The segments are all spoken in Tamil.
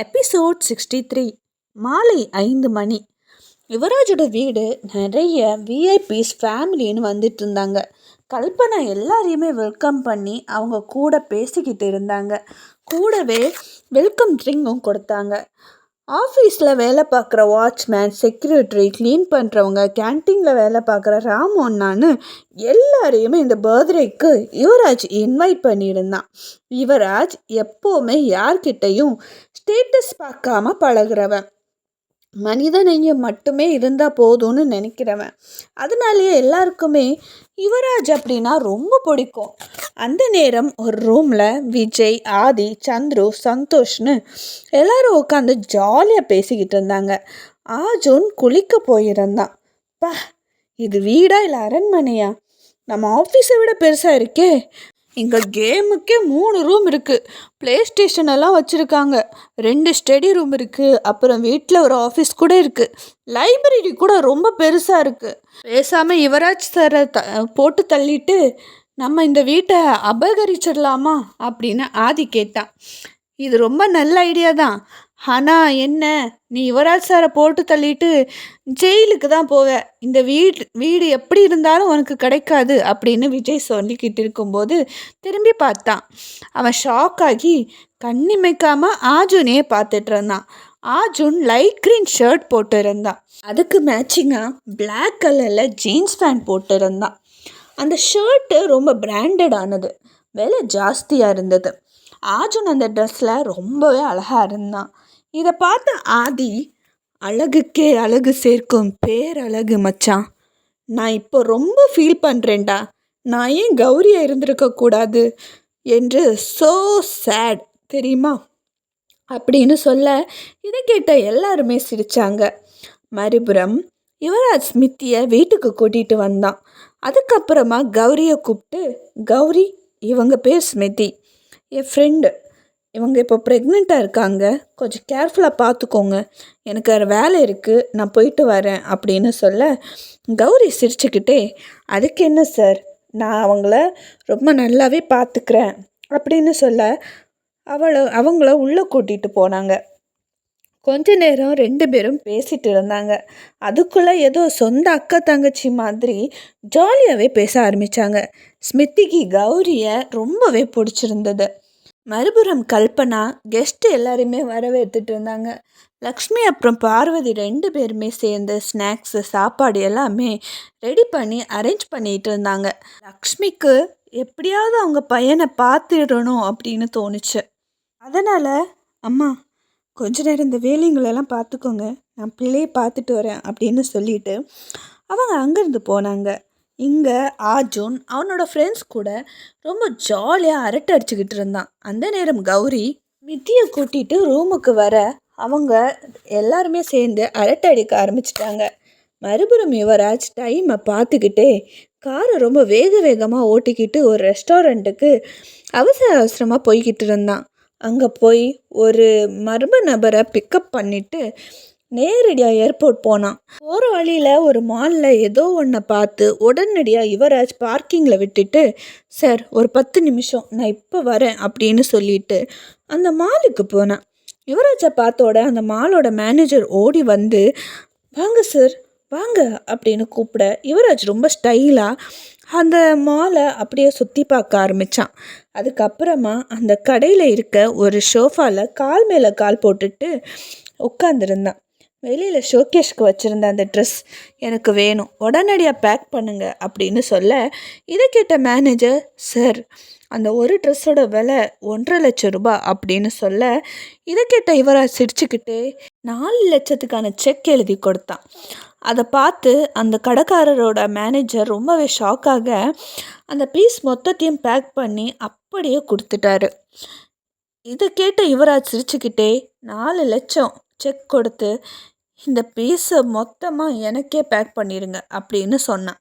எபிசோட் சிக்ஸ்டி த்ரீ மாலை ஐந்து மணி. யுவராஜோட வீடு நிறைய விஐபிஸ் ஃபேமிலின்னு வந்துட்டு இருந்தாங்க. கல்பனா எல்லாரையுமே வெல்கம் பண்ணி அவங்க கூட பேசிக்கிட்டு இருந்தாங்க. கூடவே வெல்கம் ட்ரிங்கும் கொடுத்தாங்க. ஆஃபீஸில் வேலை பார்க்குற வாட்ச்மேன் செக்யூரிட்ரி க்ளீன் பண்ணுறவங்க கேன்டீனில் வேலை பார்க்குற ராமோன்னான்னு எல்லாரையுமே இந்த பர்த்டேக்கு யுவராஜ் இன்வைட் பண்ணியிருந்தான். யுவராஜ் எப்போவுமே யார்கிட்டையும் ஸ்டேட்டஸ் பார்க்காம பழகிறவன். மனிதனையும் மட்டுமே இருந்தால் போதும்னு நினைக்கிறவன். அதனாலேயே எல்லாருக்குமே யுவராஜ் அப்படின்னா ரொம்ப பிடிக்கும். அந்த நேரம் ஒரு ரூமில் விஜய் ஆதி சந்துரு சந்தோஷ்னு எல்லாரும் உட்காந்து ஜாலியாக பேசிக்கிட்டு இருந்தாங்க. ஆஜுன் குளிக்க போயிருந்தான். பா இது வீடா இல்லை அரண்மனையா? நம்ம ஆஃபீஸை விட பெருசாக இருக்கே. இங்கே கேமுக்கே மூணு ரூம் இருக்குது ப்ளே ஸ்டேஷன் எல்லாம் வச்சுருக்காங்க. ரெண்டு ஸ்டடி ரூம் இருக்குது அப்புறம் வீட்டில் ஒரு ஆஃபீஸ் கூட இருக்குது லைப்ரரி கூட ரொம்ப பெருசாக இருக்குது பேசாமல் யுவராஜ் சாரை த போட்டு தள்ளிட்டு நம்ம இந்த வீட்டை அபகரிச்சிடலாமா அப்படின்னு ஆதி கேட்டான் இது ரொம்ப நல்ல ஐடியா தான். ஆனால் என்ன நீ யுவராஜ் சாரை போட்டு தள்ளிட்டு ஜெயிலுக்கு தான் போவ. இந்த வீடு வீடு எப்படி இருந்தாலும் உனக்கு கிடைக்காது அப்படின்னு விஜய் சொல்லிக்கிட்டு இருக்கும்போது திரும்பி பார்த்தான் அவன் ஷாக் ஆகி கண்ணிமைக்காமல் ஆஜுனே பார்த்துட்டு இருந்தான். ஆஜுன் லைட் க்ரீன் ஷர்ட் போட்டு இருந்தான். அதுக்கு மேட்சிங்காக பிளாக் கலரில் ஜீன்ஸ் பேண்ட் போட்டு இருந்தான். அந்த ஷர்ட்டு ரொம்ப பிராண்டடானது விலை ஜாஸ்தியாக இருந்தது. ஆஜுன் அந்த ட்ரெஸ்ஸில் ரொம்பவே அழகாக இருந்தான். இதை பார்த்த ஆதி அழகுக்கே அழகு சேர்க்கும் பேரழகு மச்சான். நான் இப்போ ரொம்ப ஃபீல் பண்ணுறேன்டா நான் ஏன் கௌரியாக இருந்திருக்கக்கூடாது என்று ஸோ சேட் தெரியுமா? அப்படின்னு சொல்ல இதை கேட்ட எல்லாருமே சிரித்தாங்க மறுபுறம் யுவராஜ் ஸ்மித்தியை வீட்டுக்கு கூட்டிகிட்டு வந்தான். அதுக்கப்புறமா கௌரியை கூப்பிட்டு கௌரி இவங்க பேர் ஸ்மிதி என் ஃப்ரெண்டு இவங்க இப்போ ப்ரெக்னெண்ட்டாக இருக்காங்க. கொஞ்சம் கேர்ஃபுல்லாக பார்த்துக்கோங்க. எனக்கு வேறு வேலை இருக்குது நான் போயிட்டு வரேன். அப்படின்னு சொல்ல கௌரி சிரிச்சுக்கிட்டே அதுக்கு என்ன சார் நான் அவங்கள ரொம்ப நல்லாவே பார்த்துக்கிறேன். அப்படின்னு சொல்ல அவளை அவங்கள உள்ளே கூட்டிகிட்டு போனாங்க. கொஞ்ச நேரம் ரெண்டு பேரும் பேசிட்டு இருந்தாங்க. அதுக்குள்ளே ஏதோ சொந்த அக்கா தங்கச்சி மாதிரி ஜாலியாகவே பேச ஆரம்பித்தாங்க ஸ்மித்திக்கு கௌரியை ரொம்பவே பிடிச்சிருந்தது. மறுபுறம் கல்பனா கெஸ்ட் எல்லாருமே வரவேற்றுட்டு இருந்தாங்க. லக்ஷ்மி அப்புறம் பார்வதி ரெண்டு பேருமே சேர்ந்து ஸ்நாக்ஸு சாப்பாடு எல்லாமே ரெடி பண்ணி அரேஞ்ச் பண்ணிட்டு இருந்தாங்க. லக்ஷ்மிக்கு எப்படியாவது அவங்க பையனை பார்த்துடணும் அப்படின்னு தோணுச்சு. அதனால் அம்மா கொஞ்ச நேரம் இந்த வேலைங்களெல்லாம் பார்த்துக்கோங்க. நான் பிள்ளையை பார்த்துட்டு வரேன் அப்படின்னு சொல்லிட்டு அவங்க அங்கேருந்து போனாங்க. இங்கே ஆர்ஜுன் அவனோட ஃப்ரெண்ட்ஸ் கூட ரொம்ப ஜாலியாக அரட்டை அடிச்சுக்கிட்டு இருந்தான். அந்த நேரம் கௌரி மித்தியை கூட்டிகிட்டு ரூமுக்கு வர அவங்க எல்லாருமே சேர்ந்து அரட்டை அடிக்க ஆரம்பிச்சிட்டாங்க. மறுபுறம் யுவராஜ் டைமை பார்த்துக்கிட்டே காரை ரொம்ப வேக வேகமாக ஓட்டிக்கிட்டு ஒரு ரெஸ்டாரண்ட்டுக்கு அவசர அவசரமாக போய்கிட்டு இருந்தான். அங்கே போய் ஒரு மர்ம நபரை பிக்கப் பண்ணிவிட்டு நேரடியாக ஏர்போர்ட் போனான். போகிற வழியில் ஒரு மாலில் ஏதோ ஒன்றை பார்த்து உடனடியாக யுவராஜ் பார்க்கிங்கில் விட்டுட்டு சார் ஒரு பத்து நிமிஷம் நான் இப்போ வரேன் அப்படின்னு சொல்லிட்டு அந்த மாலுக்கு போனேன். யுவராஜை பார்த்தோட அந்த மாலோட மேனேஜர் ஓடி வந்து வாங்க சார் வாங்க அப்படின்னு கூப்பிட யுவராஜ் ரொம்ப ஸ்டைலாக அந்த மாலை அப்படியே சுற்றி பார்க்க ஆரம்பித்தான் அதுக்கப்புறமா அந்த கடையில் இருக்க ஒரு ஷோஃபாவில் கால் மேலே கால் போட்டுட்டு உட்காந்துருந்தான் வெளியில் ஷோகேஷ்க்கு வச்சுருந்த அந்த ட்ரெஸ் எனக்கு வேணும். உடனடியாக பேக் பண்ணுங்க அப்படின்னு சொல்ல இதை கேட்ட மேனேஜர் சார் அந்த ஒரு ட்ரெஸ்ஸோட விலை ஒன்றரை லட்சம் ரூபாய் அப்படின்னு சொல்ல இதை கேட்ட இவரை சிரிச்சுக்கிட்டு நாலு லட்சத்துக்கான செக் எழுதி கொடுத்தான். அதை பார்த்து அந்த கடைக்காரரோட மேனேஜர் ரொம்பவே ஷாக்காக அந்த பீஸ் மொத்தத்தையும் பேக் பண்ணி அப்படியே கொடுத்துட்டாரு. இதை கேட்ட யுவராஜ் சிரிச்சுக்கிட்டே நாலு லட்சம் செக் கொடுத்து இந்த பீஸை மொத்தமாக எனக்கே பேக் பண்ணிடுங்க அப்படின்னு சொன்னான்.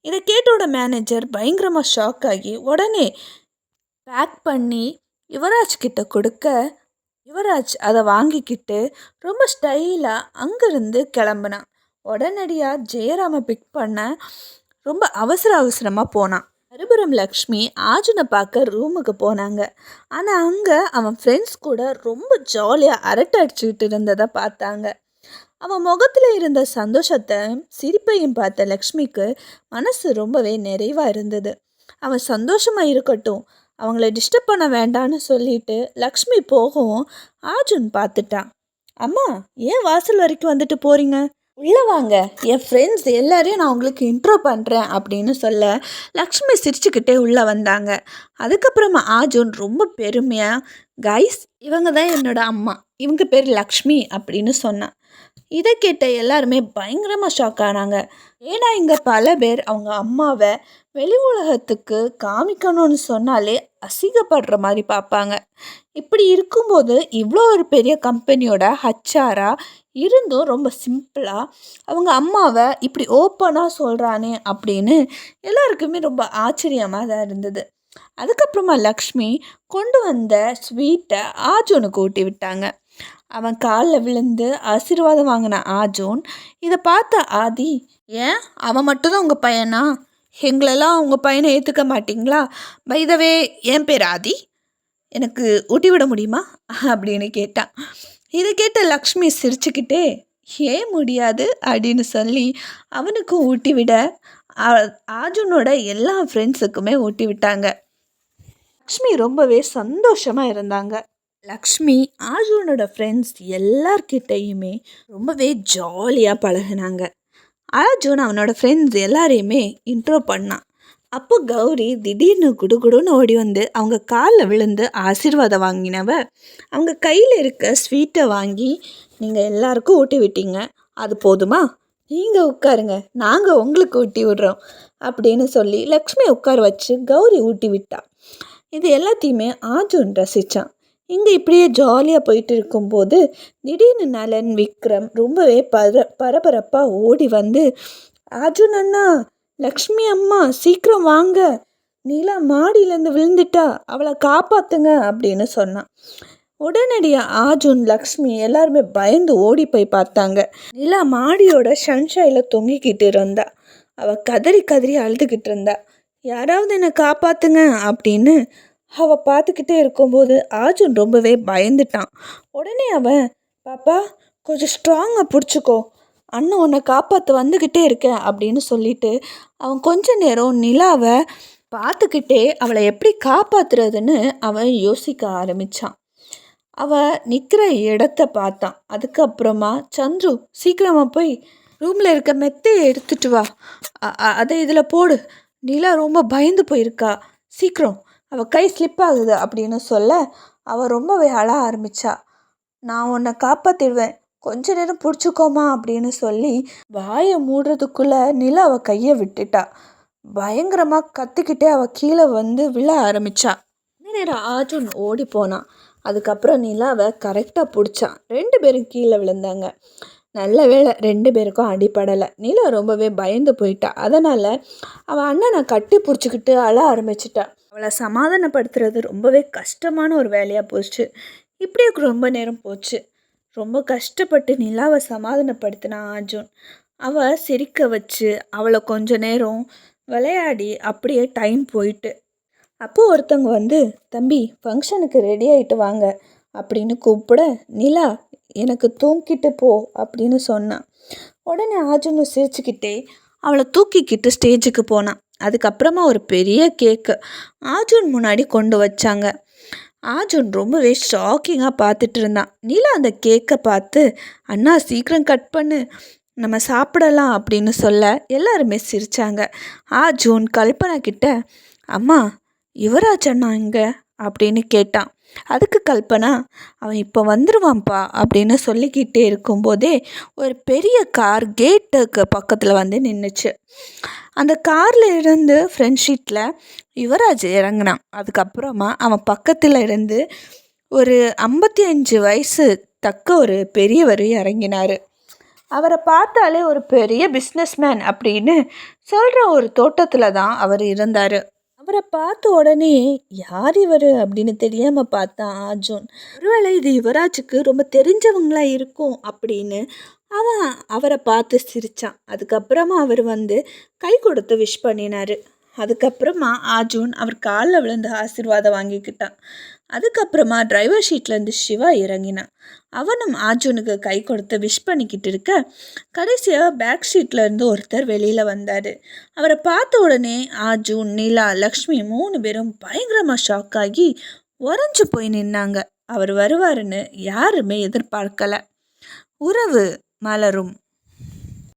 இதை கேட்டோட மேனேஜர் பயங்கரமாக ஷாக் ஆகி உடனே பேக் பண்ணி யுவராஜ் கிட்ட கொடுக்க யுவராஜ் அதை வாங்கிக்கிட்டு ரொம்ப ஸ்டைலாக அங்கேருந்து கிளம்புனான். உடனடியாக ஜெயராமை பிக் பண்ண ரொம்ப அவசர அவசரமாக போனான். மறுபுறம் லக்ஷ்மி ஆஜுனை பார்க்க ரூமுக்கு போனாங்க. ஆனால் அங்கே அவன் ஃப்ரெண்ட்ஸ் கூட ரொம்ப ஜாலியாக அரட்டை அடிச்சுக்கிட்டு இருந்ததை பார்த்தாங்க. அவன் முகத்தில் இருந்த சந்தோஷத்தை சிரிப்பையும் பார்த்த லக்ஷ்மிக்கு மனசு ரொம்பவே நிறைவாக இருந்தது. அவன் சந்தோஷமாக இருக்கட்டும் அவங்கள டிஸ்டர்ப் பண்ண வேண்டான்னு சொல்லிட்டு லக்ஷ்மி போகவும் அர்ஜுன் பார்த்துட்டான். அம்மா ஏன் வாசல் வரைக்கும் வந்துட்டு போகிறீங்க உள்ளே வாங்க. என் ஃப்ரெண்ட்ஸ் எல்லாரையும் நான் உங்களுக்கு இன்ட்ரோ பண்ணுறேன் அப்படின்னு சொல்ல லக்ஷ்மி சிரிச்சுக்கிட்டே உள்ளே வந்தாங்க. அதுக்கப்புறமா ஆஜுன் ரொம்ப பெருமையாக கைஸ் இவங்க தான் என்னோட அம்மா. இவங்க பேர் லக்ஷ்மி அப்படின்னு சொன்னான். இதை கேட்ட எல்லாருமே பயங்கரமாக ஷாக் ஆனாங்க. ஏன்னா இங்கே பல பேர் அவங்க அம்மாவை வெளி உலகத்துக்கு காமிக்கணும்னு சொன்னாலே அசிங்கப்படுற மாதிரி பார்ப்பாங்க. இப்படி இருக்கும்போது இவ்வளோ ஒரு பெரிய கம்பெனியோட ஹச்ஆராக இருந்தும் ரொம்ப சிம்பிளாக அவங்க அம்மாவை இப்படி ஓப்பனாக சொல்கிறானே அப்படின்னு எல்லாருக்குமே ரொம்ப ஆச்சரியமாக தான் இருந்தது. அதுக்கப்புறமா லக்ஷ்மி கொண்டு வந்த ஸ்வீட்டை ஆஜோனுக்கு ஊட்டி விட்டாங்க. அவன் காலில் விழுந்து ஆசீர்வாதம் வாங்கின ஆஜோன் இதை பார்த்த ஆதி ஏன்? அவன் மட்டும்தான் உங்கள் பையனா? எங்களெல்லாம் உங்கள் பையனை ஏற்றுக்க மாட்டிங்களா? பைதவே என் பேர் ஆதி. எனக்கு ஊட்டி விட முடியுமா? அப்படின்னு கேட்டான். இதை கேட்ட லக்ஷ்மி சிரிச்சுக்கிட்டே ஏன் முடியாது? அப்படின்னு சொல்லி அவனுக்கும் ஊட்டி விட. ஆஜுனோட எல்லா ஃப்ரெண்ட்ஸுக்குமே ஊட்டி விட்டாங்க. லக்ஷ்மி ரொம்பவே சந்தோஷமாக இருந்தாங்க. லக்ஷ்மி ஆர்ஜுனோட ஃப்ரெண்ட்ஸ் எல்லார்கிட்டேயுமே ரொம்பவே ஜாலியாக பழகினாங்க. அர்ஜுன் அவனோட ஃப்ரெண்ட்ஸ் எல்லாரையுமே இன்ட்ரோ பண்ணான். அப்போ கௌரி திடீர்னு குடுகுடுன்னு ஓடி வந்து அவங்க காலில் விழுந்து ஆசீர்வாதம் வாங்கினவ அவங்க கையில் இருக்க ஸ்வீட்டை வாங்கி நீங்கள் எல்லாருக்கும் ஊட்டி விட்டீங்க. அது போதுமா? நீங்கள் உட்காருங்க. நாங்கள் உங்களுக்கு ஊட்டி விடுறோம். அப்படின்னு சொல்லி லக்ஷ்மி உட்கார வச்சு கௌரி ஊட்டி விட்டா. இது எல்லாத்தையுமே ஆர்ஜுன் ரசித்தான் இங்கே இப்படியே ஜாலியாக போயிட்டு இருக்கும்போது திடீர்னு நலன் விக்ரம் ரொம்பவே பர பரபரப்பாக ஓடி வந்து அர்ஜுன் அண்ணா லக்ஷ்மி அம்மா சீக்கிரம் வாங்க. நீலா மாடியிலேருந்து விழுந்துட்டா. அவளை காப்பாற்றுங்க அப்படின்னு சொன்னான். உடனடியாக ஆஜுன் லக்ஷ்மி எல்லாருமே பயந்து ஓடி போய் பார்த்தாங்க. நிலா மாடியோட ஷன்ஷாயில் தொங்கிக்கிட்டு இருந்தா. அவள் கதறி கதறி அழுதுகிட்டு இருந்தா. யாராவது என்னை காப்பாற்றுங்க அப்படின்னு அவள் பார்த்துக்கிட்டே இருக்கும்போது ஆஜுன் ரொம்பவே பயந்துட்டான். உடனே அவன் பாப்பா கொஞ்சம் ஸ்ட்ராங்காக பிடிச்சிக்கோ. அண்ணன் உன்னை காப்பாற்ற வந்துக்கிட்டே இருக்கேன் அப்படின்னு சொல்லிட்டு அவன் கொஞ்ச நேரம் நிலாவை பார்த்துக்கிட்டே அவளை எப்படி காப்பாற்றுறதுன்னு அவன் யோசிக்க ஆரம்பித்தான் அவள் நிற்கிற இடத்த பார்த்தான். அதுக்கப்புறமா சந்துரு சீக்கிரமாக போய் ரூமில் இருக்க மெத்தையை எடுத்துட்டு வா. அதை இதில் போடு. நிலா ரொம்ப பயந்து போயிருக்கா. சீக்கிரம். அவள் கை ஸ்லிப் ஆகுது அப்படின்னு சொல்ல அவள் ரொம்பவே அழ ஆரம்பித்தா நான் உன்னை காப்பாற்றிடுவேன் கொஞ்ச நேரம் பிடிச்சிக்கோமா? அப்படின்னு சொல்லி வாயை மூடுறதுக்குள்ளே நில அவள் கையை விட்டுட்டா. பயங்கரமாக கத்திக்கிட்டே அவள் கீழே வந்து விழ ஆரம்பித்தா நேரம் ஆர்ஜுன் ஓடி போனான். அதுக்கப்புறம் நிலாவை கரெக்டாக பிடிச்சான். ரெண்டு பேரும் கீழே விழுந்தாங்க. நல்ல வேலை ரெண்டு பேருக்கும் அடிப்படலை நிலா ரொம்பவே பயந்து போயிட்டா. அதனால் அவள் அண்ணனை கட்டி பிடிச்சிக்கிட்டு அழ ஆரம்பிச்சிட்டா. அவளை சமாதானப்படுத்துறது ரொம்பவே கஷ்டமான ஒரு வேலையாக போச்சு. இப்படியே ரொம்ப நேரம் போச்சு. ரொம்ப கஷ்டப்பட்டு நிலாவை சமாதானப்படுத்தினா அர்ஜுன். அவள் சிரிக்க வச்சு அவளை கொஞ்ச நேரம் விளையாடி அப்படியே டைம் போயிட்டு அப்போது ஒருத்தவங்க வந்து தம்பி ஃபங்க்ஷனுக்கு ரெடி ஆகிட்டு வாங்க அப்படின்னு கூப்பிட நிலா எனக்கு தூங்கிட்டு போ அப்படின்னு சொன்னான். உடனே ஆர்ஜுனும் சிரிச்சுக்கிட்டே அவளை தூக்கிக்கிட்டு ஸ்டேஜுக்கு போனான். அதுக்கப்புறமா ஒரு பெரிய கேக்கு ஆஜுன் முன்னாடி கொண்டு வச்சாங்க. ஆஜுன் ரொம்பவே ஷாக்கிங்காக பார்த்துட்டு இருந்தான். நீலா அந்த கேக்கை பார்த்து அண்ணா சீக்கிரம் கட் பண்ணு. நம்ம சாப்பிடலாம் அப்படின்னு சொல்ல எல்லாருமே சிரித்தாங்க ஆஜூன் கல்பனா கிட்ட அம்மா யுவராஜ் அண்ணா இங்கே? அப்படின்னு கேட்டான். அதுக்கு கல்பனா அவன் இப்போ வந்துடுவான்ப்பா அப்படின்னு சொல்லிக்கிட்டே இருக்கும்போதே ஒரு பெரிய கார் கேட்டுக்கு பக்கத்தில் வந்து நின்றுச்சு அந்த காரில் இருந்து ஃப்ரெண்ட்ஷீட்டில் யுவராஜ் இறங்கினான். அதுக்கப்புறமா அவன் பக்கத்தில் இருந்து ஒரு ஐம்பத்தி அஞ்சு வயசு தக்க ஒரு பெரியவர் இறங்கினார். அவரை பார்த்தாலே ஒரு பெரிய பிஸ்னஸ்மேன் அப்படின்னு சொல்கிற ஒரு தோட்டத்தில் தான் அவர் இருந்தார். அவரை பார்த்த உடனே யார் இவர்? அப்படின்னு தெரியாமல் பார்த்தான் அர்ஜுன். ஒருவேளை இது யுவராஜுக்கு ரொம்ப தெரிஞ்சவங்களா இருக்கும் அப்படின்னு அவன் அவரை பார்த்து சிரித்தான் அதுக்கப்புறமா அவர் வந்து கை கொடுத்து விஷ் பண்ணினார். அதுக்கப்புறமா ஆர்ஜுன் அவர் காலில் விழுந்து ஆசீர்வாதம் வாங்கிக்கிட்டான். அதுக்கப்புறமா டிரைவர் ஷீட்லேருந்து சிவா இறங்கினான் அவனும் ஆர்ஜுனுக்கு கை கொடுத்து விஷ் பண்ணிக்கிட்டு இருக்க கடைசியாக பேக் சீட்லேருந்து ஒருத்தர் வெளியில் வந்தார். அவரை பார்த்த உடனே ஆர்ஜுன் நிலா லக்ஷ்மி மூணு பேரும் பயங்கரமாக ஷாக் ஆகி உறைஞ்சு போய் நின்னாங்க. அவர் வருவாருன்னு யாருமே எதிர்பார்க்கலை. உறவு மலரும்.